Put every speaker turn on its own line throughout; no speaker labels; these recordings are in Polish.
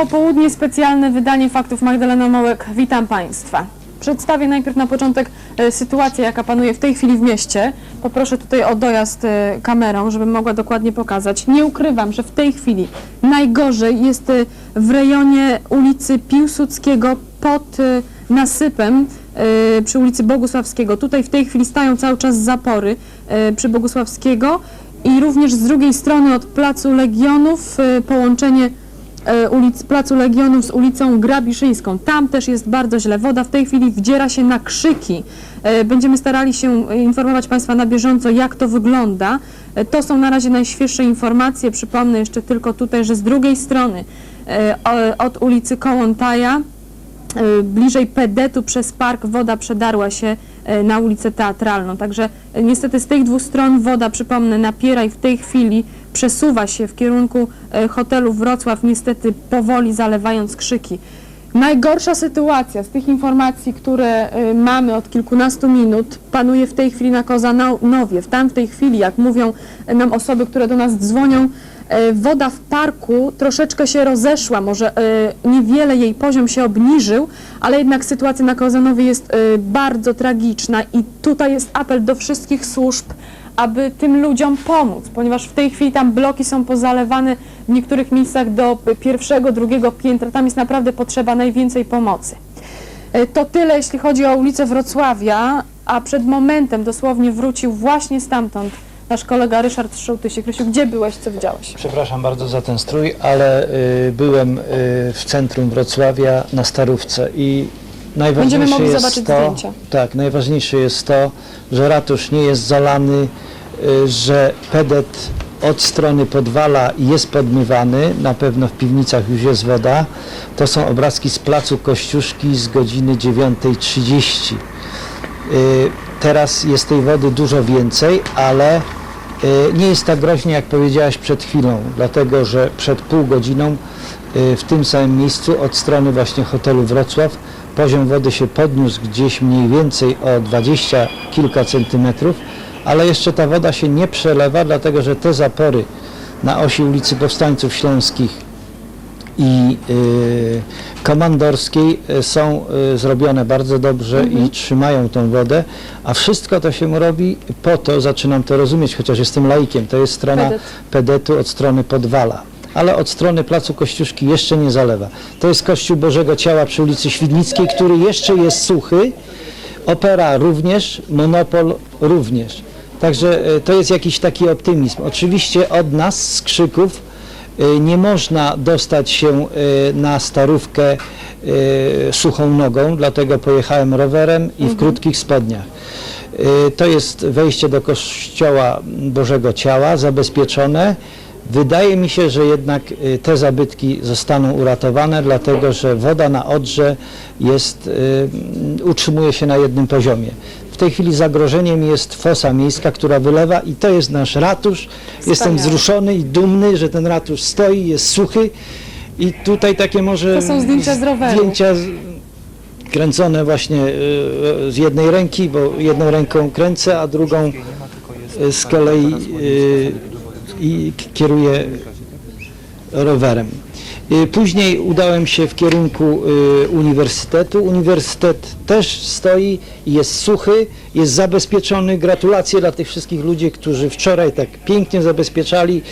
Trwało południe, specjalne wydanie faktów Magdalena Mołek. Witam Państwa. Przedstawię najpierw na początek e, sytuację, jaka panuje w tej chwili w mieście. Poproszę tutaj o dojazd e, kamerą, żebym mogła dokładnie pokazać. Nie ukrywam, że w tej chwili najgorzej jest e, w rejonie ulicy Piłsudskiego pod nasypem przy ulicy Bogusławskiego. Tutaj w tej chwili stają cały czas zapory przy Bogusławskiego i również z drugiej strony od Placu Legionów połączenie ulic, Placu Legionów z ulicą Grabiszyńską. Tam też jest bardzo źle. Woda w tej chwili wdziera się na krzyki. E, Będziemy starali się e, informować Państwa na bieżąco, jak to wygląda. E, To są na razie najświeższe informacje. Przypomnę jeszcze tylko tutaj, że z drugiej strony e, od ulicy Kołątaja e, bliżej Pedetu przez park woda przedarła się e, na ulicę Teatralną. Także e, niestety z tych dwóch stron woda, przypomnę, napiera i w tej chwili przesuwa się w kierunku e, hotelu Wrocław, niestety powoli zalewając krzyki. Najgorsza sytuacja z tych informacji, które e, mamy od kilkunastu minut, panuje w tej chwili na Kozanowie. W tej chwili, jak mówią e, nam osoby, które do nas dzwonią, e, woda w parku troszeczkę się rozeszła, może e, niewiele jej poziom się obniżył, ale jednak sytuacja na Kozanowie jest e, bardzo tragiczna i tutaj jest apel do wszystkich służb, aby tym ludziom pomóc, ponieważ w tej chwili tam bloki są pozalewane w niektórych miejscach do pierwszego, drugiego piętra. Tam jest naprawdę potrzeba najwięcej pomocy. E, To tyle, jeśli chodzi o ulicę Wrocławia, a przed momentem dosłownie wrócił właśnie stamtąd nasz kolega Ryszard Szołtysik. Rysiu, gdzie byłeś, co widziałeś?
Przepraszam bardzo za ten strój, ale y, byłem y, w centrum Wrocławia na Starówce i najważniejsze
Będziemy mogli
jest
zobaczyć
to,
zdjęcia.
Tak, najważniejsze jest to, że ratusz nie jest zalany, y, że pedet od strony podwala jest podmywany, na pewno w piwnicach już jest woda. To są obrazki z placu Kościuszki z godziny 9.30. Y, Teraz jest tej wody dużo więcej, ale nie jest tak groźnie, jak powiedziałaś przed chwilą, dlatego że przed pół godziną y, w tym samym miejscu od strony właśnie hotelu Wrocław poziom wody się podniósł gdzieś mniej więcej o 20 kilka centymetrów, ale jeszcze ta woda się nie przelewa, dlatego że te zapory na osi ulicy Powstańców Śląskich i y, komandorskiej y, są y, zrobione bardzo dobrze i trzymają tą wodę, a wszystko to się robi po to, zaczynam to rozumieć, chociaż jestem laikiem, to jest strona
Pedet.
pedetu od strony Podwala. Ale od strony Placu Kościuszki jeszcze nie zalewa. To jest Kościół Bożego Ciała przy ulicy Świdnickiej, który jeszcze jest suchy. Opera również, Monopol również. Także to jest jakiś taki optymizm. Oczywiście od nas, z krzyków, nie można dostać się e, na starówkę e, suchą nogą, dlatego pojechałem rowerem i w krótkich spodniach. To jest wejście do Kościoła Bożego Ciała, zabezpieczone. Wydaje mi się, że jednak te zabytki zostaną uratowane, dlatego że woda na Odrze jest, utrzymuje się na jednym poziomie. W tej chwili zagrożeniem jest fosa miejska, która wylewa i to jest nasz ratusz. Jestem
Wspaniale.
wzruszony i dumny, że ten ratusz stoi, jest suchy i tutaj takie może
To są zdjęcia z roweru.
zdjęcia z- kręcone właśnie y, z jednej ręki, bo jedną ręką kręcę, a drugą y, z kolei y, kieruję rowerem. Y, Później udałem się w kierunku y, uniwersytetu. Uniwersytet też stoi jest suchy, jest zabezpieczony. Gratulacje dla tych wszystkich ludzi, którzy wczoraj tak pięknie zabezpieczali.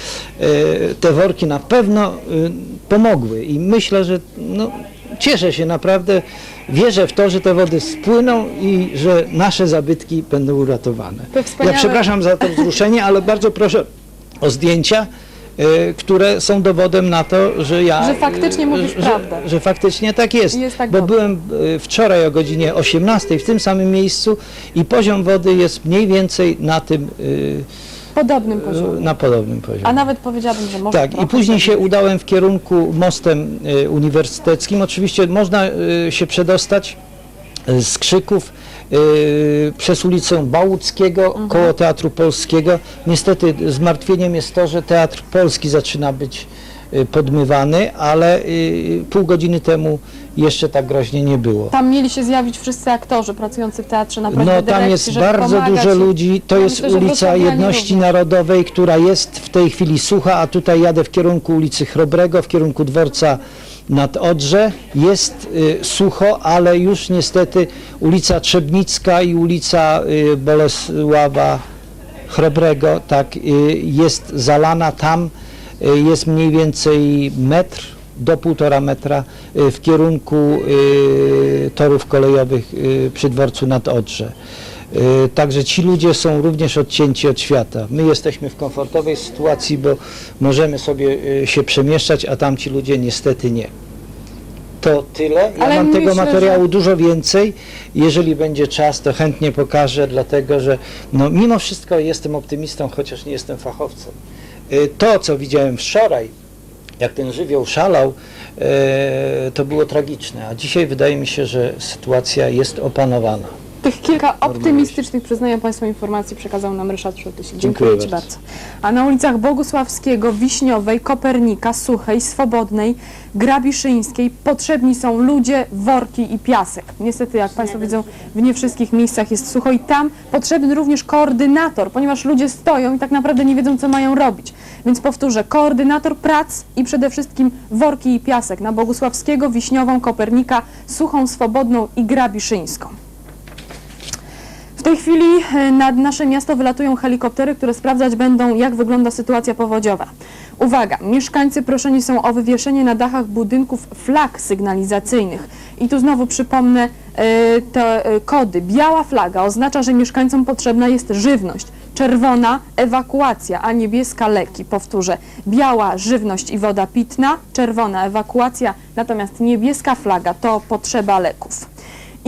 Y, Te worki na pewno pomogły i myślę, że no, cieszę się naprawdę. Wierzę w to, że te wody spłyną i że nasze zabytki będą uratowane. Ja przepraszam za to wzruszenie, ale bardzo proszę o zdjęcia, które są dowodem na to, że ja...
Że faktycznie
y,
mówisz
że,
prawdę.
Że faktycznie tak jest.
Jest tak
bo
dobrze.
byłem y, wczoraj o godzinie 18 w tym samym miejscu i poziom wody jest mniej więcej na tym, y,
Podobnym poziomie.
na podobnym poziomie.
A nawet powiedziałabym, że może
Tak, i później się udałem w kierunku mostem y, uniwersyteckim. Oczywiście można y, się przedostać y, z Krzyków y, przez ulicę Bałuckiego
Mhm.
koło Teatru Polskiego. Niestety zmartwieniem jest to, że Teatr Polski zaczyna być y, podmywany, ale y, pół godziny temu jeszcze tak groźnie nie było.
Tam mieli się zjawić wszyscy aktorzy pracujący w teatrze na
No tam jest bardzo dużo ludzi. To
Ja
jest
myślę,
ulica Jedności. Narodowej, która jest w tej chwili sucha, a tutaj jadę w kierunku ulicy Chrobrego, w kierunku dworca nad Odrze. Jest y, sucho, ale już niestety ulica Trzebnicka i ulica y, Bolesława Chrobrego tak, y, jest zalana. Tam jest mniej więcej metr do półtora metra w kierunku torów kolejowych przy dworcu nad Odrze. Y, Także ci ludzie są również odcięci od świata. My jesteśmy w komfortowej sytuacji, bo możemy sobie y, się przemieszczać, a tamci ludzie niestety nie. To tyle. Ja
Ale
mam tego
myślę,
materiału
że-
dużo więcej. Jeżeli będzie czas, to chętnie pokażę, dlatego że no, mimo wszystko jestem optymistą, chociaż nie jestem fachowcem. Y, To, co widziałem wczoraj, jak ten żywioł szalał, to było tragiczne. A dzisiaj wydaje mi się, że sytuacja jest opanowana.
Tych kilka optymistycznych, przyznaję Państwu informacji, przekazał nam Ryszard Szultysik. Dziękuję,
Dziękuję
Ci
bardzo.
bardzo. A na ulicach Bogusławskiego, Wiśniowej, Kopernika, Suchej, Swobodnej, Grabiszyńskiej potrzebni są ludzie, worki i piasek. Niestety, jak Państwo widzą, w nie wszystkich miejscach jest sucho i tam potrzebny również koordynator, ponieważ ludzie stoją i tak naprawdę nie wiedzą, co mają robić. Więc powtórzę, koordynator prac i przede wszystkim worki i piasek na Bogusławskiego, Wiśniową, Kopernika, Suchą, Swobodną i Grabiszyńską. Tej chwili e, nad nasze miasto wylatują helikoptery, które sprawdzać będą, jak wygląda sytuacja powodziowa. Uwaga, mieszkańcy proszeni są o wywieszenie na dachach budynków flag sygnalizacyjnych. I tu znowu przypomnę e, te e, kody. Biała flaga oznacza, że mieszkańcom potrzebna jest żywność. Czerwona ewakuacja, a niebieska leki. Powtórzę, biała żywność i woda pitna, czerwona ewakuacja, natomiast niebieska flaga to potrzeba leków.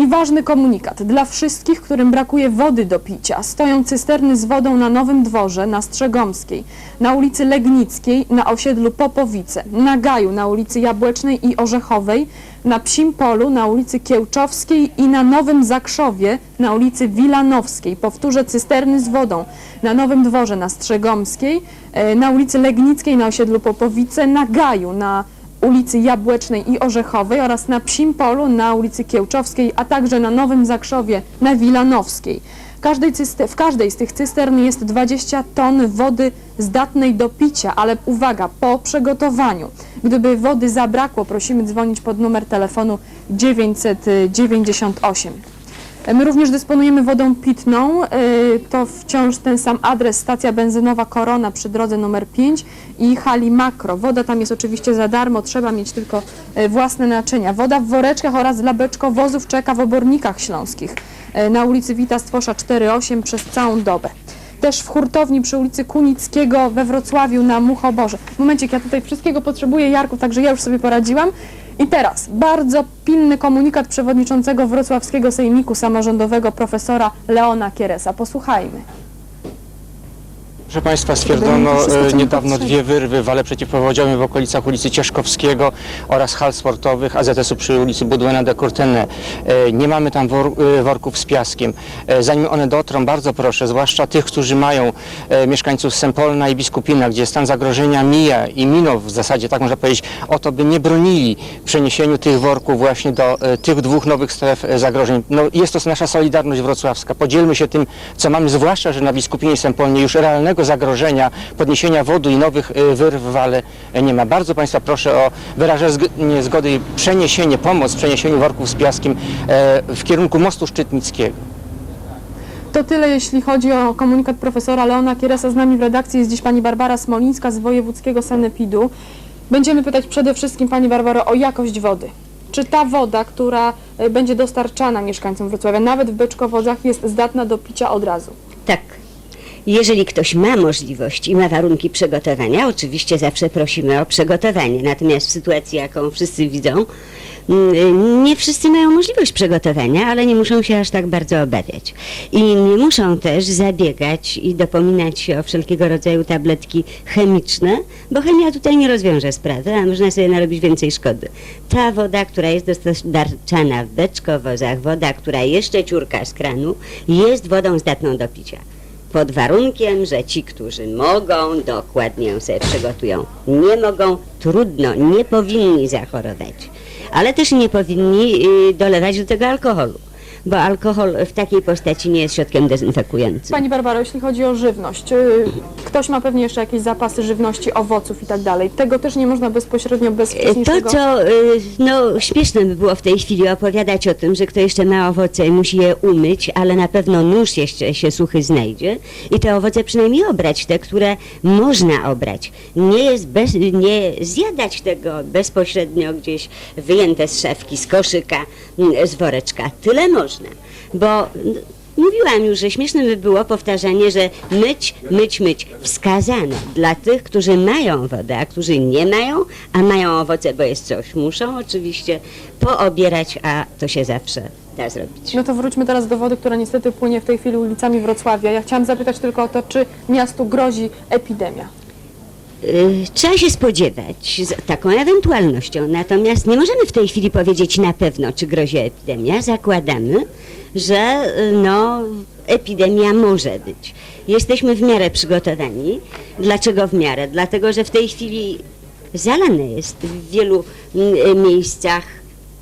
I ważny komunikat dla wszystkich, którym brakuje wody do picia. Stoją cysterny z wodą na Nowym Dworze, na Strzegomskiej, na ulicy Legnickiej, na osiedlu Popowice, na Gaju, na ulicy Jabłecznej i Orzechowej, na Psim Polu, na ulicy Kiełczowskiej i na Nowym Zakrzowie, na ulicy Wilanowskiej. Powtórzę, cysterny z wodą na Nowym Dworze, na Strzegomskiej, e, na ulicy Legnickiej, na osiedlu Popowice, na Gaju, na ulicy Jabłecznej i Orzechowej oraz na Psim Polu na ulicy Kiełczowskiej, a także na Nowym Zakrzowie na Wilanowskiej. Każdej w każdej z tych cystern jest 20 ton wody zdatnej do picia, ale uwaga, po przygotowaniu. Gdyby wody zabrakło, prosimy dzwonić pod numer telefonu 998. My również dysponujemy wodą pitną. y, To wciąż ten sam adres, stacja benzynowa Korona przy drodze numer 5 i hali Makro. Woda tam jest oczywiście za darmo, trzeba mieć tylko y, własne naczynia. Woda w woreczkach oraz dla beczkowozów czeka w obornikach śląskich na ulicy Wita Stwosza 4.8 przez całą dobę. Też w hurtowni przy ulicy Kunickiego we Wrocławiu na Muchoborze. Momencik, ja tutaj wszystkiego potrzebuję, Jarku, także ja już sobie poradziłam. I teraz bardzo pilny komunikat przewodniczącego Wrocławskiego Sejmiku Samorządowego profesora Leona Kieresa. Posłuchajmy.
Proszę Państwa, stwierdzono e, niedawno dwie wyrwy w wale przeciwpowodziowym w okolicach ulicy Cieszkowskiego oraz hal sportowych AZS-u przy ulicy Budwena de Courtenay. E, Nie mamy tam wor, e, worków z piaskiem. E, Zanim one dotrą, bardzo proszę, zwłaszcza tych, którzy mają e, mieszkańców Sempolna i Biskupina, gdzie stan zagrożenia mija i minął w zasadzie, tak można powiedzieć, o to, by nie bronili przeniesieniu tych worków właśnie do e, tych dwóch nowych stref e, zagrożeń. No, jest to nasza solidarność wrocławska. Podzielmy się tym, co mamy, zwłaszcza, że na Biskupinie i Sempolnie już realnego zagrożenia podniesienia wody i nowych e, wyrw w wale nie ma. Bardzo Państwa proszę o wyrażenie zg- zgody i przeniesienie, pomoc w przeniesieniu worków z piaskiem e, w kierunku mostu Szczytnickiego.
To tyle, jeśli chodzi o komunikat profesora Leona Kieresa. Z nami w redakcji jest dziś pani Barbara Smolińska z Wojewódzkiego Sanepidu. Będziemy pytać przede wszystkim pani Barbaro o jakość wody. Czy ta woda, która e, będzie dostarczana mieszkańcom Wrocławia, nawet w beczkowozach, jest zdatna do picia od razu?
Tak. Jeżeli ktoś ma możliwość i ma warunki przygotowania, oczywiście zawsze prosimy o przygotowanie. Natomiast w sytuacji, jaką wszyscy widzą, mm, nie wszyscy mają możliwość przygotowania, ale nie muszą się aż tak bardzo obawiać. I nie muszą też zabiegać i dopominać się o wszelkiego rodzaju tabletki chemiczne, bo chemia tutaj nie rozwiąże sprawy, a można sobie narobić więcej szkody. Ta woda, która jest dostarczana w beczkowozach, woda, która jeszcze ciurka z kranu, jest wodą zdatną do picia pod warunkiem, że ci, którzy mogą, dokładnie sobie przygotują. Nie mogą, trudno, nie powinni zachorować, ale też nie powinni y, dolewać do tego alkoholu. Bo alkohol w takiej postaci nie jest środkiem dezynfekującym.
Pani Barbaro, jeśli chodzi o żywność, y, ktoś ma pewnie jeszcze jakieś zapasy żywności, owoców i tak dalej. Tego też nie można bezpośrednio, bez
To,
wcześniejszego...
co y, no, śmieszne by było w tej chwili opowiadać o tym, że kto jeszcze ma owoce i musi je umyć, ale na pewno nóż jeszcze się suchy znajdzie i te owoce przynajmniej obrać, te, które można obrać. Nie, jest bez, nie zjadać tego bezpośrednio gdzieś wyjęte z szafki, z koszyka, mm, z woreczka. Tyle można, bo Mówiłam już, że śmieszne by było powtarzanie, że myć, myć, myć. Wskazane dla tych, którzy mają wodę, a którzy nie mają, a mają owoce, bo jest coś. Muszą oczywiście poobierać, a to się zawsze da zrobić.
No to wróćmy teraz do wody, która niestety płynie w tej chwili ulicami Wrocławia. Ja chciałam zapytać tylko o to, czy miastu grozi epidemia.
Y, Trzeba się spodziewać z taką ewentualnością, natomiast nie możemy w tej chwili powiedzieć na pewno, czy grozi epidemia. Zakładamy, że y, no, epidemia może być. Jesteśmy w miarę przygotowani. Dlaczego w miarę? Dlatego, że w tej chwili zalane jest w wielu mm, miejscach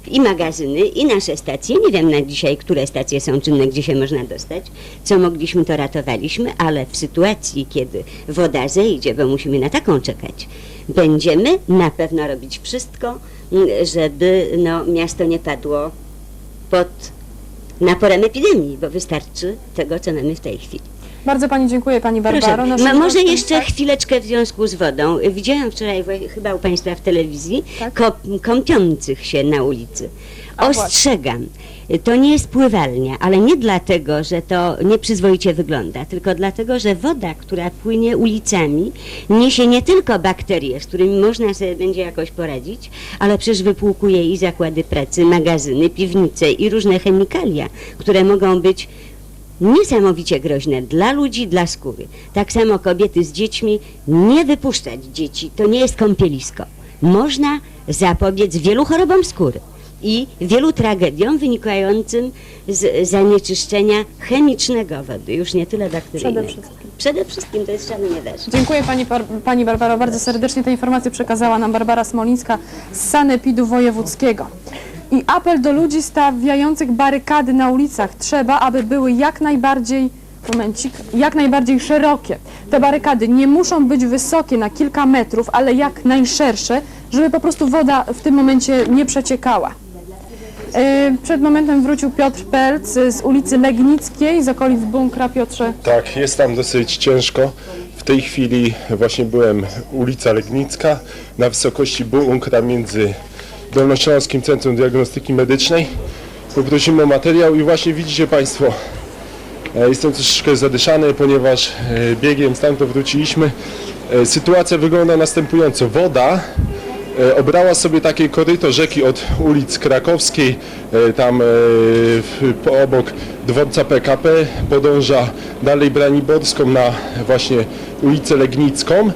i magazyny, i nasze stacje. Nie wiem na dzisiaj, które stacje są czynne, gdzie się można dostać. Co mogliśmy, to ratowaliśmy, ale w sytuacji, kiedy woda zejdzie, bo musimy na taką czekać, będziemy na pewno robić wszystko, m, żeby no, miasto nie padło pod naporem epidemii, bo wystarczy tego, co mamy w tej chwili.
Bardzo Pani dziękuję, Pani Barbaro.
Proszę, ma, może jeszcze
tak?
chwileczkę w związku z wodą. Widziałam wczoraj chyba u Państwa w telewizji
Tak.
ko- kąpiących się na ulicy. Ostrzegam, to nie jest pływalnia, ale nie dlatego, że to nieprzyzwoicie wygląda, tylko dlatego, że woda, która płynie ulicami, niesie nie tylko bakterie, z którymi można sobie będzie jakoś poradzić, ale przecież wypłukuje i zakłady pracy, magazyny, piwnice i różne chemikalia, które mogą być niesamowicie groźne dla ludzi, dla skóry. Tak samo kobiety z dziećmi, nie wypuszczać dzieci, to nie jest kąpielisko. Można zapobiec wielu chorobom skóry i wielu tragediom wynikającym z zanieczyszczenia chemicznego wody, już nie tyle bakteryjnego.
Przede wszystkim.
Przede wszystkim to jest szalenie ważne.
Dziękuję Pani, Bar- Pani Barbaro bardzo serdecznie. Te informacje przekazała nam Barbara Smolińska z Sanepidu Wojewódzkiego. I apel do ludzi stawiających barykady na ulicach. Trzeba, aby były jak najbardziej, momencik, jak najbardziej szerokie. Te barykady nie muszą być wysokie na kilka metrów, ale jak najszersze, żeby po prostu woda w tym momencie nie przeciekała. Yy, Przed momentem wrócił Piotr Pelc z ulicy Legnickiej, z okolic Bunkra. Piotrze,
Tak, jest tam dosyć ciężko. W tej chwili właśnie byłem ulica Legnicka na wysokości bunkra między Dolnośląskim Centrum Diagnostyki Medycznej. Poprosimy o materiał i właśnie widzicie Państwo, e, jestem troszeczkę zadyszany, ponieważ e, biegiem stamtąd wróciliśmy. E, Sytuacja wygląda następująco. Woda obrała sobie takie koryto rzeki od ulic Krakowskiej, tam obok dworca PKP, podąża dalej Braniborską na właśnie ulicę Legnicką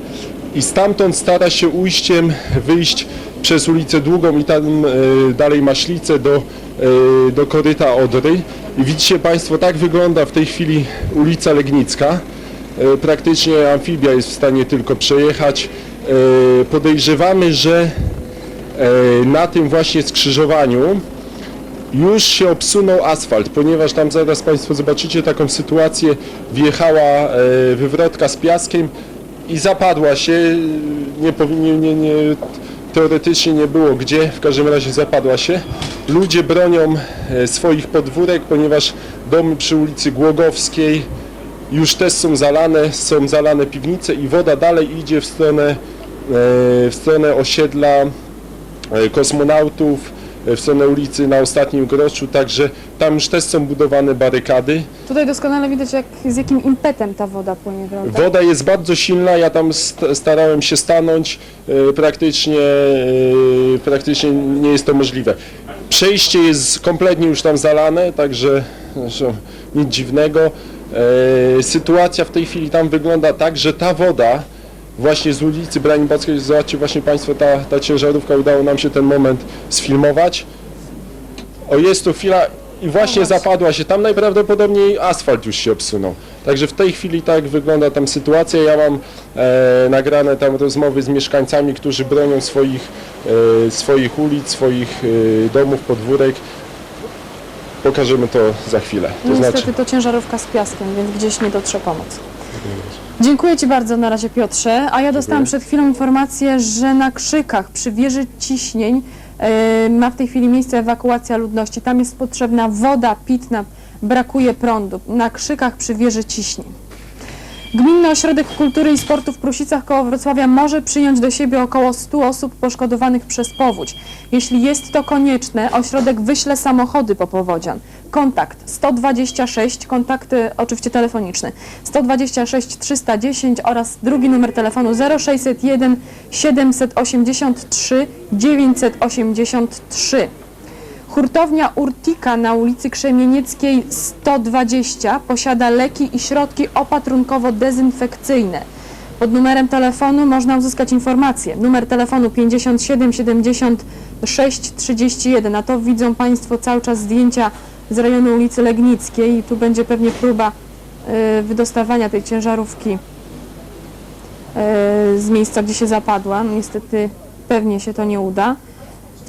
i stamtąd stara się ujściem wyjść przez ulicę Długą i tam e, dalej Maślicę do, e, do koryta Odry. I widzicie Państwo, tak wygląda w tej chwili ulica Legnicka. E, Praktycznie amfibia jest w stanie tylko przejechać. Podejrzewamy, że na tym właśnie skrzyżowaniu już się obsunął asfalt, ponieważ tam zaraz Państwo zobaczycie taką sytuację, wjechała wywrotka z piaskiem i zapadła się, nie, powinien, nie, nie, teoretycznie nie było gdzie, w każdym razie zapadła się. Ludzie bronią e, swoich podwórek, ponieważ domy przy ulicy Głogowskiej już też są zalane, są zalane piwnice i woda dalej idzie w stronę, e, w stronę osiedla e, kosmonautów, w stronę ulicy na ostatnim groszu, także tam już też są budowane barykady.
tutaj doskonale widać, jak, z jakim impetem ta woda płynie, prawda?
Woda jest bardzo silna, ja tam st- starałem się stanąć, e, praktycznie, e, praktycznie nie jest to możliwe. Przejście jest kompletnie już tam zalane, także zresztą nic dziwnego. E, Sytuacja w tej chwili tam wygląda tak, że ta woda właśnie z ulicy Braniborskiej, zobaczcie właśnie Państwo, ta, ta ciężarówka, udało nam się ten moment sfilmować. O, jest tu chwila i właśnie zapadła się, tam najprawdopodobniej asfalt już się obsunął. Także w tej chwili tak wygląda tam sytuacja. Ja mam e, nagrane tam rozmowy z mieszkańcami, którzy bronią swoich, e, swoich ulic, swoich e, domów, podwórek. pokażemy to za chwilę. To
No Niestety
znaczy,
to ciężarówka z piaskiem, więc gdzieś nie dotrze pomoc. Dziękuję Ci bardzo na razie Piotrze, a ja dostałam przed chwilą informację, że na Krzykach przy wieży ciśnień e, ma w tej chwili miejsce ewakuacja ludności. Tam jest potrzebna woda pitna, brakuje prądu. Na Krzykach przy wieży ciśnień. Gminny Ośrodek Kultury i Sportu w Prusicach koło Wrocławia może przyjąć do siebie około 100 osób poszkodowanych przez powódź. Jeśli jest to konieczne, ośrodek wyśle samochody po powodzian. Kontakt 126, kontakty oczywiście telefoniczne 126 310 oraz drugi numer telefonu 0601 783 983. Hurtownia Urtika na ulicy Krzemienieckiej 120 posiada leki i środki opatrunkowo-dezynfekcyjne. Pod numerem telefonu można uzyskać informacje. Numer telefonu 57 76 31. Na to widzą Państwo cały czas zdjęcia z rejonu ulicy Legnickiej tu będzie pewnie próba y, wydostawania tej ciężarówki y, z miejsca, gdzie się zapadła. Niestety pewnie się to nie uda.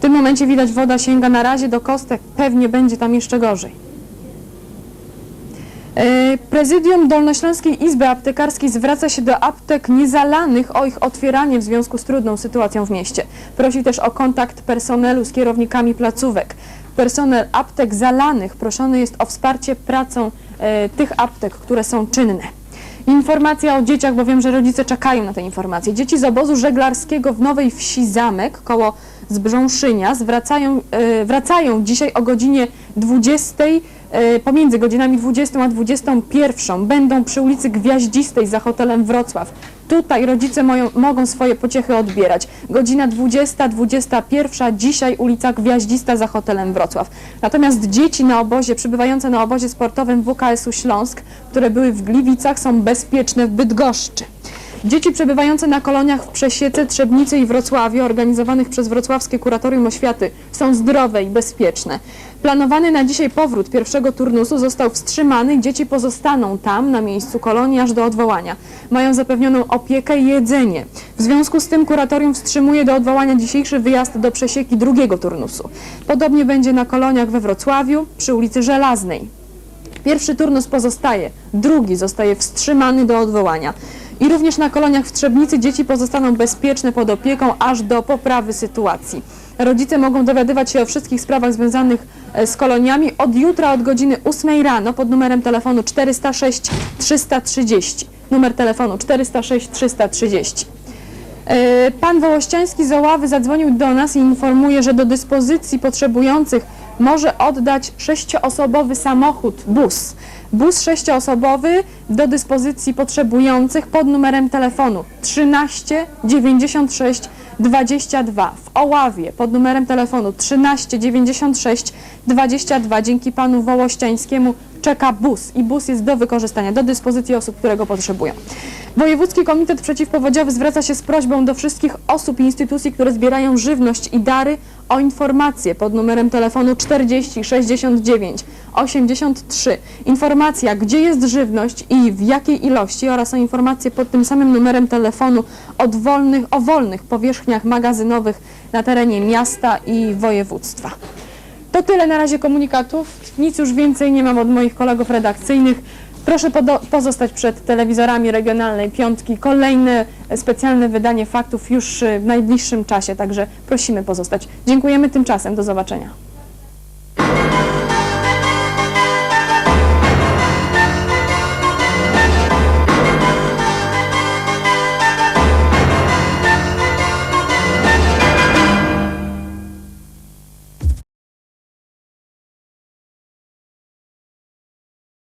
Tym momencie widać, woda sięga na razie do kostek, pewnie będzie tam jeszcze gorzej. E, Prezydium Dolnośląskiej Izby Aptekarskiej zwraca się do aptek niezalanych o ich otwieranie w związku z trudną sytuacją w mieście. Prosi też o kontakt personelu z kierownikami placówek. Personel aptek zalanych proszony jest o wsparcie pracą e, tych aptek, które są czynne. Informacja o dzieciach, bo wiem, że rodzice czekają na te informacje. Dzieci z obozu żeglarskiego w Nowej Wsi Zamek koło Zbrząszynia zwracają, e, wracają dzisiaj o godzinie 20, e, pomiędzy godzinami 20 a 21. Będą przy ulicy Gwiaździstej za hotelem Wrocław. Tutaj rodzice moją, mogą swoje pociechy odbierać. Godzina 20, 21, dzisiaj ulica Gwiaździsta za hotelem Wrocław. Natomiast dzieci na obozie, przybywające na obozie sportowym WKS-u Śląsk, które były w Gliwicach, są bezpieczne w Bydgoszczy. Dzieci przebywające na koloniach w Przesiece, Trzebnicy i Wrocławiu, organizowanych przez Wrocławskie Kuratorium Oświaty, są zdrowe i bezpieczne. Planowany na dzisiaj powrót pierwszego turnusu został wstrzymany dzieci pozostaną tam, na miejscu kolonii, aż do odwołania. Mają zapewnioną opiekę i jedzenie. W związku z tym kuratorium wstrzymuje do odwołania dzisiejszy wyjazd do Przesieki drugiego turnusu. Podobnie będzie na koloniach we Wrocławiu, przy ulicy Żelaznej. Pierwszy turnus pozostaje, drugi zostaje wstrzymany do odwołania. I również na koloniach w Trzebnicy dzieci pozostaną bezpieczne pod opieką aż do poprawy sytuacji. Rodzice mogą dowiadywać się o wszystkich sprawach związanych e, z koloniami od jutra od godziny 8 rano pod numerem telefonu 406 330. Numer telefonu 406 330. E, Pan Wołościański z Oławy zadzwonił do nas i informuje, że do dyspozycji potrzebujących może oddać sześcioosobowy samochód, bus. Bus sześcioosobowy do dyspozycji potrzebujących pod numerem telefonu 13 96 22 w Oławie pod numerem telefonu 13 96 22 dzięki panu Wołościańskiemu czeka bus i bus jest do wykorzystania, do dyspozycji osób, które go potrzebują. Wojewódzki Komitet Przeciwpowodziowy zwraca się z prośbą do wszystkich osób i instytucji, które zbierają żywność i dary o informacje pod numerem telefonu 40 69 83. Informacja, gdzie jest żywność i w jakiej ilości oraz o informacje pod tym samym numerem telefonu od wolnych, o wolnych powierzchniach magazynowych na terenie miasta i województwa. To tyle na razie komunikatów. Nic już więcej nie mam od moich kolegów redakcyjnych. Proszę pozostać przed telewizorami regionalnej piątki. Kolejne specjalne wydanie faktów już e, w najbliższym czasie, także prosimy pozostać. Dziękujemy tymczasem. Do zobaczenia.